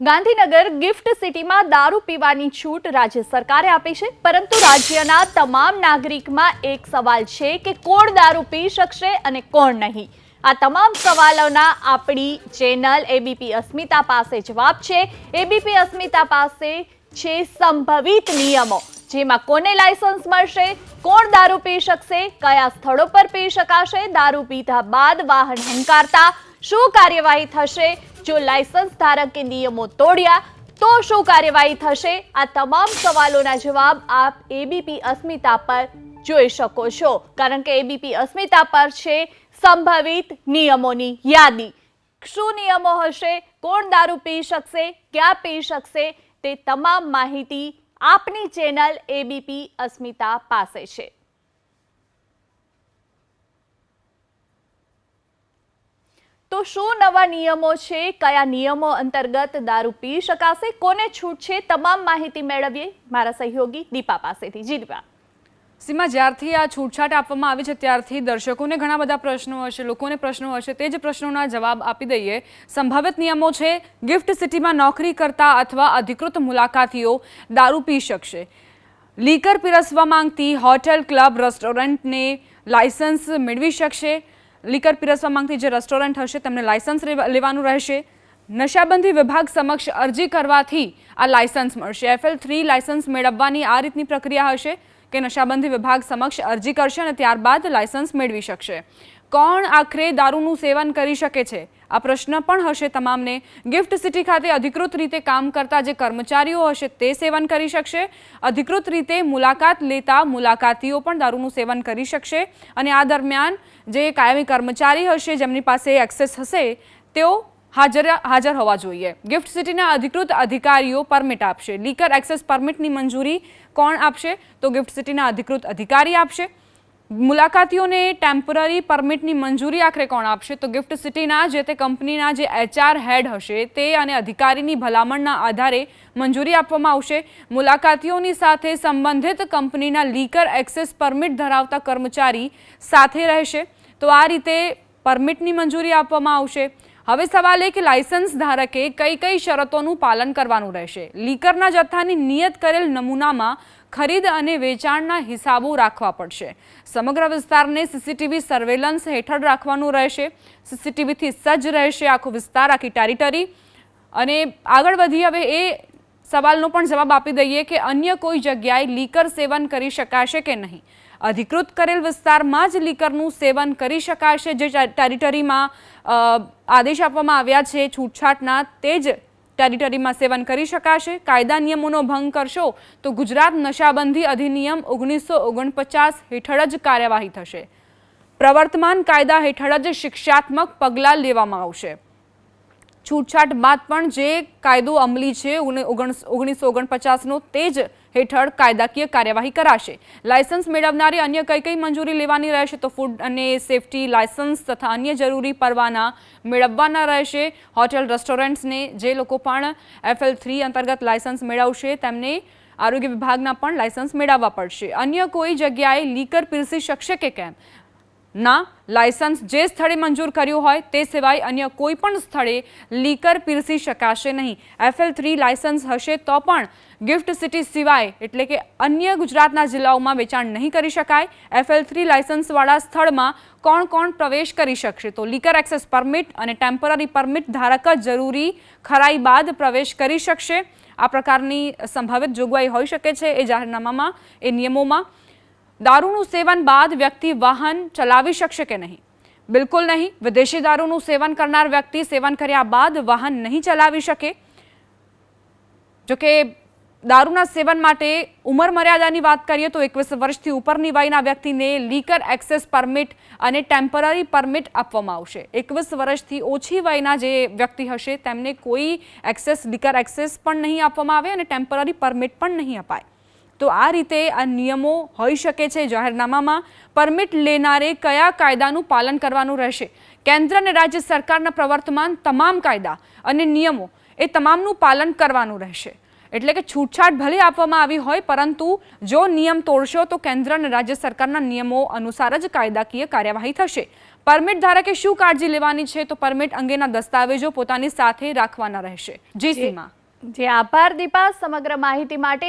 Gandhinagar gift સિટીમાં દારૂ પીવાની છૂટ રાજ્ય સરકારે આપી છે. પરંતુ રાજ્યના તમામ નાગરિકમાં એક સવાલ છે કે કોણ દારૂ પી શકશે અને કોણ નહીં. આ તમામ સવાલોના આપણી ચેનલ એબીપી અસ્મિતા પાસે જવાબ છે. એબીપી અસ્મિતા પાસે છે સંભવિત નિયમો. જેમાં કોને લાયસન્સ મળશે, કોણ દારૂ પી શકશે, કયા સ્થળો પર પી શકાશે, દારૂ પીધા બાદ વાહન હંકારતા, શું કાર્યવાહી થશે જો લાયસન્સ ધારકે નિયમો તોડ્યા, તો શું કાર્યવાહી થશે? આ તમામ સવાલોના જવાબ આપ એબીપી અસ્મિતા પર જોઈ શકો છો. કારણ કે એબીપી અસ્મિતા પર છે સંભવિત નિયમોની યાદી. શું નિયમો હશે? કોણ દારૂ પી શકશે? ક્યાં પી શકશે? તે તમામ માહિતી આપની ચેનલ એબીપી અસ્મિતા પાસે છે. તો શું નવા નિયમો છે? કયા નિયમો અંતર્ગત દારૂ પી શકાશે? કોને છૂટ છે? તમામ માહિતી મેળવીએ મારા સહયોગી દીપા પાસેથી. જી દીપા. સીમા, જ્યારથી આ છૂટછાટ આપવામાં આવી છે, ત્યારથી દર્શકોને ઘણા બધા પ્રશ્નો હશે, લોકોને પ્રશ્નો હશે, તે જ પ્રશ્નોના જવાબ આપી દઈએ. સંભવિત નિયમો છે, ગિફ્ટ સિટીમાં નોકરી કરતા અથવા અધિકૃત મુલાકાતીઓ દારૂ પી શકશે. લીકર પીરસવા માંગતી હોટેલ, ક્લબ, રેસ્ટોરન્ટને લાયસન્સ મેળવી શકશે. લીકર પીરસવા માંગતી જે રેસ્ટોરન્ટ હશે તેમને લાયસન્સ લેવાનું રહેશે. નશાબંધી વિભાગ સમક્ષ અરજી કરવાથી આ લાયસન્સ મળશે. એફએલ થ્રી લાયસન્સ મેળવવાની આ રીતની પ્રક્રિયા હશે કે નશાબંધી વિભાગ સમક્ષ અરજી કરશે અને ત્યારબાદ લાયસન્સ મેળવી શકશે. કોણ આખરે દારૂનું સેવન કરી શકે છે? આ પ્રશ્ન પણ હશે તમામને. ગિફ્ટ સિટી ખાતે અધિકૃત રીતે કામ કરતા જે કર્મચારીઓ હશે તે સેવન કરી શકશે. અધિકૃત રીતે મુલાકાત લેતા મુલાકાતીઓ પણ દારૂનું સેવન કરી શકશે. અને આ દરમિયાન જે કાયમી કર્મચારી હશે, જેમની પાસે એક્સેસ હશે, તેઓ હાજર હાજર હોવા જોઈએ. ગિફ્ટ સિટીના અધિકૃત અધિકારીઓ પરમિટ આપશે. લીકર એક્સેસ પરમિટની મંજૂરી કોણ આપશે? તો ગિફ્ટ સિટીના અધિકૃત અધિકારી આપશે. મુલાકાતીઓને ટેમ્પરરી પરમિટની મંજૂરી આખરે કોણ આપશે? તો ગિફ્ટ સિટીના જે તે કંપનીના જે એચઆર હેડ હશે, તે અને અધિકારીની ભલામણના આધારે મંજૂરી આપવામાં આવશે. મુલાકાતીઓની સાથે સંબંધિત કંપનીના લીકર એક્સેસ પરમિટ ધરાવતા કર્મચારી સાથે રહેશે. તો આ રીતે પરમિટની મંજૂરી આપવામાં આવશે. હવે સવાલ એ કે લાયસન્સ ધારકે કઈ કઈ શરતોનું પાલન કરવાનું રહેશે? લીકરના જથ્થાની નિયત કરેલ નમૂનામાં ખરીદ અને વેચાણના હિસાબો રાખવા પડશે. સમગ્ર વિસ્તારને સીસીટીવી સર્વેલન્સ હેઠળ રાખવાનું રહેશે. સીસીટીવીથી સજ્જ રહેશે આખો વિસ્તાર, આખી ટેરિટરી અને આગળ વધી હવે એ સવાલનો પણ જવાબ આપી દઈએ કે અન્ય કોઈ જગ્યાએ લીકર સેવન કરી શકાશે કે નહીં? અધિકૃત કરેલ વિસ્તારમાં જ લીકરનું સેવન કરી શકાશે જે ટેરિટરીમાં આદેશ આપવામાં આવ્યા છે, છૂટછાટના તે જ ટેરિટરીમાં સેવન કરી શકાશે, કાયદા નિયમોનો ભંગ કરશો, તો ગુજરાત નશાબંધી અધિનિયમ ઓગણીસો ઓગણપચાસ હેઠળ જ કાર્યવાહી થશે. પ્રવર્તમાન કાયદા હેઠળ જ શિક્ષાત્મક પગલાં લેવામાં આવશે. છૂટછાટ બાદ પણ જે કાયદો અમલી છે ઓગણ- ઓગણ- ઓગણીસો ઓગણપચાસનો, તે જ હેઠળ કાયદાકીય કાર્યવાહી કરાશે. લાયસન્સ મેળવનારે અન્ય કઈ કઈ મંજૂરી લેવાની રહેશે તો ફૂડ અને સેફટી લાયસન્સ તથા અન્ય જરૂરી પરવાના મેળવવાના રહેશે. હોટેલ, રેસ્ટોરન્ટ્સને જે લોકો પણ એફએલ થ્રી અંતર્ગત લાયસન્સ મેળવશે, તેમને આરોગ્ય વિભાગના પણ લાયસન્સ મેળવવા પડશે. અન્ય કોઈ જગ્યાએ લીકર પીરસી શકશે કે કેમ? ના, લાયસન્સ જે સ્થળે મંજૂર કર્યું હોય તે સિવાય અન્ય કોઈ પણ સ્થળે લીકર પીરસી શકાશે નહીં. એફએલ થ્રી લાયસન્સ હશે તો પણ ગિફ્ટ સિટી સિવાય, એટલે કે અન્ય ગુજરાતના જિલ્લાઓમાં વેચાણ નહીં કરી શકાય. એફએલ થ્રી લાયસન્સવાળા સ્થળમાં કોણ કોણ પ્રવેશ કરી શકશે? તો લીકર એક્સેસ પરમિટ અને ટેમ્પરરી પરમિટ ધારક જ જરૂરી ખરાઈ બાદ પ્રવેશ કરી શકશે. આ પ્રકારની સંભવિત જોગવાઈ હોઈ શકે છે એ જાહેરનામામાં, એ નિયમોમાં. દારૂનું સેવન બાદ વ્યક્તિ વાહન ચલાવી શકશે કે નહીં? બિલકુલ નહીં. વિદેશી દારૂનું સેવન કરનાર વ્યક્તિ સેવન કર્યા બાદ વાહન નહીં ચલાવી શકે. જોકે દારૂના સેવન માટે ઉંમર મર્યાદાની વાત કરીએ તો એકવીસ વર્ષથી ઉપરની વયના વ્યક્તિને લીકર એક્સેસ પરમિટ અને ટેમ્પરરી પરમિટ આપવામાં આવશે. એકવીસ વર્ષથી ઓછી વયના જે વ્યક્તિ હશે તેમને કોઈ એક્સેસ લીકર એક્સેસ પણ નહીં આપવામાં આવે અને ટેમ્પરરી પરમિટ પણ નહીં અપાય. તો આ રીતે આ નિયમો હોઈ શકે છે જાહેરનામામાં. પરમિટ લેનારે કયા કાયદાનું પાલન કરવાનું રહેશે? કેન્દ્ર અને રાજ્ય સરકારના પ્રવર્તમાન તમામ કાયદા અને નિયમો એ તમામનું પાલન કરવાનું રહેશે. એટલે કે છૂટછાટ ભલે આપવામાં આવી હોય પરંતુ જો નિયમ તોડશો તો કેન્દ્ર અને રાજ્ય સરકારના નિયમો અનુસાર જ કાયદાકીય કાર્યવાહી થશે. પરમિટ ધારકે શું કાળજી લેવાની છે? તો પરમિટ અંગેના દસ્તાવેજો પોતાની સાથે રાખવાના રહેશે. જી સીમા. જે આભાર દીપા સમગ્ર માહિતી માટે